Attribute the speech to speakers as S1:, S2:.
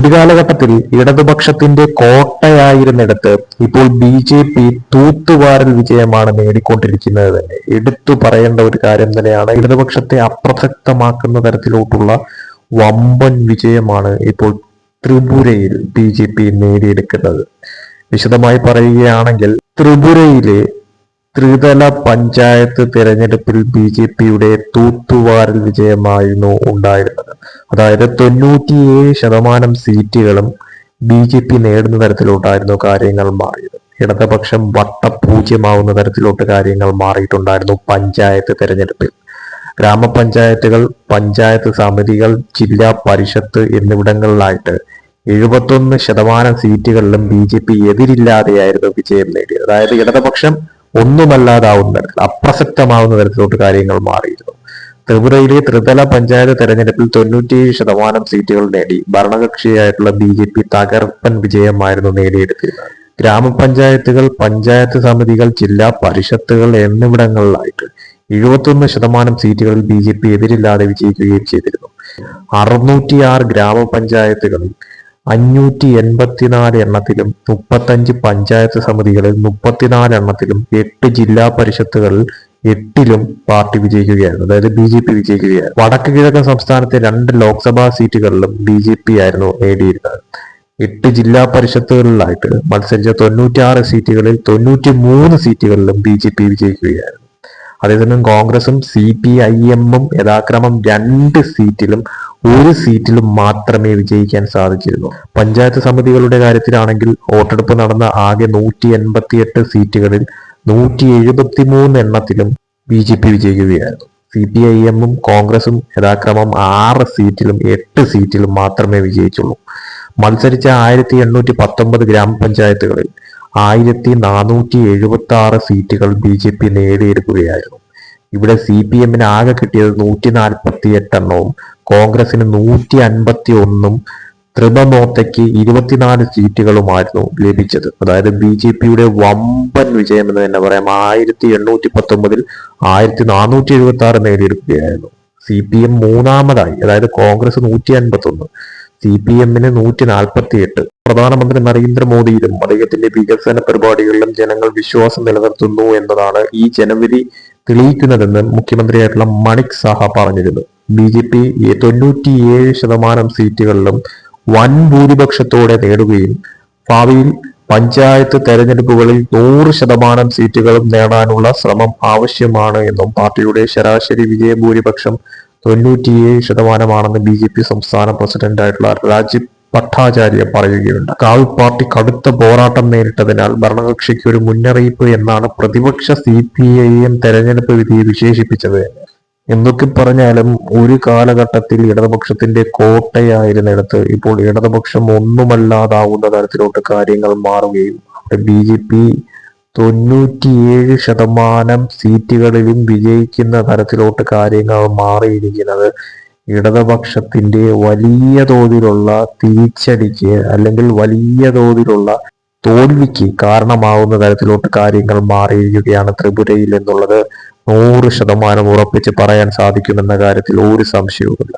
S1: ഒരു കാലഘട്ടത്തിൽ ഇടതുപക്ഷത്തിന്റെ കോട്ടയായിരുന്നിടത്ത് ഇപ്പോൾ ബി ജെ പി തൂത്തുവാരൽ വിജയമാണ് നേടിക്കൊണ്ടിരിക്കുന്നത്. തന്നെ എടുത്തു പറയേണ്ട ഒരു കാര്യം തന്നെയാണ് ഇടതുപക്ഷത്തെ അപ്രസക്തമാക്കുന്ന തരത്തിലോട്ടുള്ള വമ്പൻ വിജയമാണ് ഇപ്പോൾ ത്രിപുരയിൽ ബി ജെ പി നേടിയെടുക്കുന്നത്. വിശദമായി പറയുകയാണെങ്കിൽ ത്രിപുരയിലെ ത്രിതല പഞ്ചായത്ത് തിരഞ്ഞെടുപ്പിൽ ബി ജെ പിയുടെ തൂത്തുവാരൽ വിജയമായിരുന്നു ഉണ്ടായിരുന്നത്. അതായത് തൊണ്ണൂറ്റിയേഴ് ശതമാനം സീറ്റുകളും ബി ജെ പി നേടുന്ന തരത്തിലോട്ടായിരുന്നു കാര്യങ്ങൾ മാറിയത്. ഇടതുപക്ഷം വട്ടപൂജ്യമാവുന്ന തരത്തിലോട്ട് കാര്യങ്ങൾ മാറിയിട്ടുണ്ടായിരുന്നു പഞ്ചായത്ത് തിരഞ്ഞെടുപ്പിൽ. ഗ്രാമപഞ്ചായത്തുകൾ പഞ്ചായത്ത് സമിതികൾ ജില്ലാ പരിഷത്ത് എന്നിവിടങ്ങളിലായിട്ട് എഴുപത്തൊന്ന് ശതമാനം സീറ്റുകളിലും ബി ജെ പി എതിരില്ലാതെയായിരുന്നു വിജയം നേടിയത്. അതായത് ഇടതുപക്ഷം ഒന്നുമല്ലാതാവുന്ന തരത്തിൽ അപ്രസക്തമാവുന്ന തരത്തിലോട്ട് കാര്യങ്ങൾ മാറിയിരുന്നു. ത്രിപുരയിലെ ത്രിതല പഞ്ചായത്ത് തെരഞ്ഞെടുപ്പിൽ തൊണ്ണൂറ്റിയേഴ് ശതമാനം സീറ്റുകൾ നേടി ഭരണകക്ഷിയായിട്ടുള്ള ബി ജെ പി തകർപ്പൻ വിജയമായിരുന്നു നേടിയെടുത്തിരുന്നത്. ഗ്രാമപഞ്ചായത്തുകൾ പഞ്ചായത്ത് സമിതികൾ ജില്ലാ പരിഷത്തുകൾ എന്നിവിടങ്ങളിലായിട്ട് എഴുപത്തൊന്ന് ശതമാനം സീറ്റുകളിൽ ബി ജെ പി എതിരില്ലാതെ വിജയിക്കുകയും ചെയ്തിരുന്നു. അറുന്നൂറ്റിയാറ് ഗ്രാമപഞ്ചായത്തുകളിൽ അഞ്ഞൂറ്റി എൺപത്തിനാല് എണ്ണത്തിലും മുപ്പത്തഞ്ച് പഞ്ചായത്ത് സമിതികളിൽ മുപ്പത്തിനാല് എണ്ണത്തിലും എട്ട് ജില്ലാ പരിഷത്തുകളിൽ എട്ടിലും പാർട്ടി വിജയിക്കുകയായിരുന്നു. അതായത് ബി ജെ പി വിജയിക്കുകയായിരുന്നു. വടക്ക് കിഴക്കൻ സംസ്ഥാനത്തെ രണ്ട് ലോക്സഭാ സീറ്റുകളിലും ബി ജെ പി ആയിരുന്നു നേടിയിരുന്നത്. എട്ട് ജില്ലാ പരിഷത്തുകളിലായിട്ട് മത്സരിച്ച തൊണ്ണൂറ്റിയാറ് സീറ്റുകളിൽ തൊണ്ണൂറ്റി മൂന്ന് സീറ്റുകളിലും ബി ജെ പി വിജയിക്കുകയായിരുന്നു. അതേസമയം കോൺഗ്രസും സി പി ഐ എമ്മും യഥാക്രമം രണ്ട് സീറ്റിലും ഒരു സീറ്റിലും മാത്രമേ വിജയിക്കാൻ സാധിച്ചിരുന്നു പഞ്ചായത്ത് സമിതികളുടെ കാര്യത്തിലാണെങ്കിൽ വോട്ടെടുപ്പ് നടന്ന ആകെ നൂറ്റി എൺപത്തിയെട്ട് സീറ്റുകളിൽ നൂറ്റി എഴുപത്തി മൂന്ന് എണ്ണത്തിലും ബി ജെ പി വിജയിക്കുകയായിരുന്നു. സി പി ഐ എമ്മും കോൺഗ്രസും യഥാക്രമം ആറ് സീറ്റിലും എട്ട് സീറ്റിലും മാത്രമേ വിജയിച്ചുള്ളൂ. മത്സരിച്ച ആയിരത്തി എണ്ണൂറ്റി പത്തൊമ്പത് ഗ്രാമപഞ്ചായത്തുകളിൽ ആയിരത്തി നാനൂറ്റി എഴുപത്തി ആറ് സീറ്റുകൾ ബി ജെ പി നേടിയെടുക്കുകയായിരുന്നു. ഇവിടെ സി പി എമ്മിന് ആകെ കിട്ടിയത് നൂറ്റി നാൽപ്പത്തി എട്ടെണ്ണവും കോൺഗ്രസിന് നൂറ്റി അൻപത്തി ഒന്നും ത്രിപമോത്തയ്ക്ക് ഇരുപത്തിനാല് സീറ്റുകളുമായിരുന്നു ലഭിച്ചത്. അതായത് ബി ജെ പിയുടെ വമ്പൻ വിജയം എന്ന് തന്നെ പറയാം. ആയിരത്തി എണ്ണൂറ്റി പത്തൊമ്പതിൽ ആയിരത്തി നാനൂറ്റി എഴുപത്തി ആറ് നേടിയെടുക്കുകയായിരുന്നു. സി പി എം മൂന്നാമതായി അതായത് കോൺഗ്രസ് നൂറ്റി അൻപത്തി ഒന്ന് സി പി എമ്മിന് നൂറ്റി നാൽപ്പത്തി എട്ട് പ്രധാനമന്ത്രി നരേന്ദ്രമോദിയിലും അദ്ദേഹത്തിന്റെ വികസന പരിപാടികളിലും ജനങ്ങൾ വിശ്വാസം നിലനിർത്തുന്നു എന്നതാണ് ഈ ജനവിധി തെളിയിക്കുന്നതെന്ന് മുഖ്യമന്ത്രിയായിട്ടുള്ള മണിക് സാഹ പറഞ്ഞിരുന്നു. ബി ജെ പി തൊണ്ണൂറ്റിയേഴ് ശതമാനം സീറ്റുകളിലും വൻ ഭൂരിപക്ഷത്തോടെ നേടുകയും ഭാവിയിൽ പഞ്ചായത്ത് തെരഞ്ഞെടുപ്പുകളിൽ നൂറ് ശതമാനം സീറ്റുകളും നേടാനുള്ള ശ്രമം ആവശ്യമാണ് എന്നും പാർട്ടിയുടെ ശരാശരി വിജയ ഭൂരിപക്ഷം തൊണ്ണൂറ്റിയേഴ് ശതമാനമാണെന്ന് ബി ജെ പി സംസ്ഥാന പ്രസിഡന്റായിട്ടുള്ള രാജീവ് ഭട്ടാചാര്യ പറയുകയുണ്ട് കാവി പാർട്ടി കടുത്ത പോരാട്ടം നേരിട്ടതിനാൽ ഭരണകക്ഷിക്ക് ഒരു മുന്നറിയിപ്പ് എന്നാണ് പ്രതിപക്ഷ സി പി ഐ എം തെരഞ്ഞെടുപ്പ് വിധിയെ വിശേഷിപ്പിച്ചത്. എന്തൊക്കെ പറഞ്ഞാലും ഒരു കാലഘട്ടത്തിൽ ഇടതുപക്ഷത്തിന്റെ കോട്ടയായിരുന്നിടത്ത് ഇപ്പോൾ ഇടതുപക്ഷം ഒന്നുമല്ലാതാവുന്ന തരത്തിലോട്ട് കാര്യങ്ങൾ മാറുകയും ബി ജെ പി തൊണ്ണൂറ്റിയേഴ് ശതമാനം സീറ്റുകളിലും വിജയിക്കുന്ന തരത്തിലോട്ട് കാര്യങ്ങൾ മാറിയിരിക്കുന്നത് ഇടതുപക്ഷത്തിന്റെ വലിയ തോതിലുള്ള തിരിച്ചടിക്ക് അല്ലെങ്കിൽ വലിയ തോതിലുള്ള തോൽവിക്ക് കാരണമാവുന്ന തരത്തിലോട്ട് കാര്യങ്ങൾ മാറിയിരിക്കുകയാണ് ത്രിപുരയിൽ എന്നുള്ളത് നൂറ് ശതമാനം ഉറപ്പിച്ച് പറയാൻ സാധിക്കുമെന്ന കാര്യത്തിൽ ഒരു സംശയവുമില്ല.